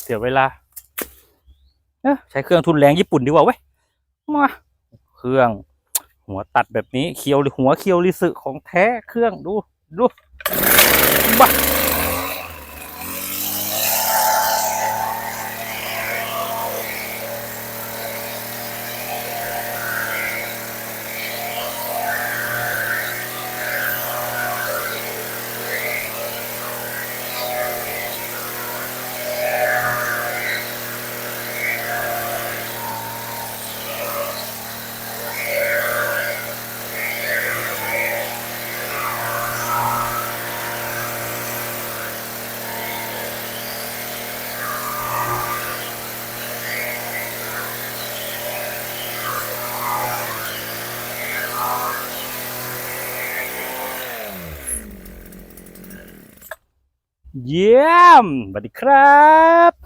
เสียเวลา เอ๊ะใช้เครื่องทุนแรงญี่ปุ่นดีกว่าเว้ย มา เครื่อง หัวตัดแบบนี้เคียวหัวเคียวริสึของแท้เครื่องดูดู เยี่ยมสวัสดีครับ